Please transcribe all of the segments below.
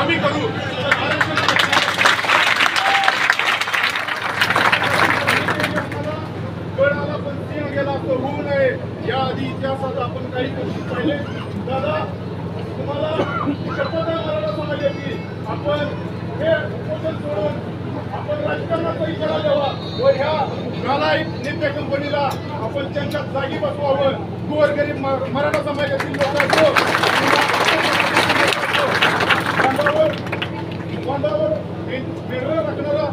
आम्ही करू. गेला तो होऊ नये. या आधी इतिहासात आपण काही गोष्टी पाहिले. दादा तुम्हाला आपण हे उपोषण सोडून आपण राजकारणाचा इशारा द्यावा. व ह्या नालायक नित्य कंपनीला आपण त्यांच्या जागी बसवावं. गोरगरीब मराठा समाजातील लोकांचं बांधावर मेंढरं राखणारा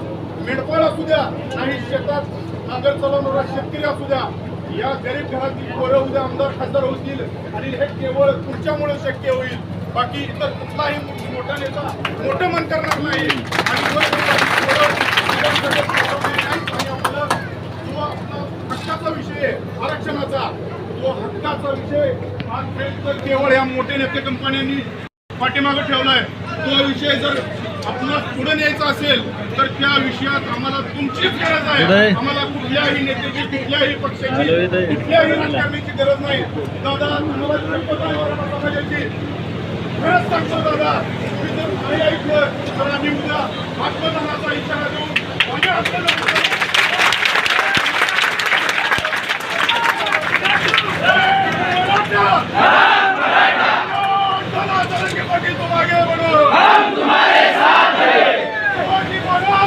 मेंढपाळ असू द्या आणि शेतात नांगर चालवणारा शेतकरी असू द्या या गरीब घरातील पोरं उद्या आमदार खासदार होतील आणि हे केवळ तुमच्यामुळे शक्य होईल. बाकी इतर कुठलाही मोठा नेता मोठं मन करणार नाही. आणि हक्काचा विषय आरक्षणाचा तो हक्काचा विषय आज तर केवळ या मोठ्या नेते कंपन्यांनी पाठीमागं ठेवलाय. तो विषय जर आपणास पुढे न्यायचा असेल तर त्या विषयात आम्हाला तुमचीच गरज आहे. आम्हाला कुठल्याही नेत्याची कुठल्याही पक्षाची. कुठल्याही राजकारणाची गरज नाही दादा तुम्हाला समाजाची खरंच सांगतो दादा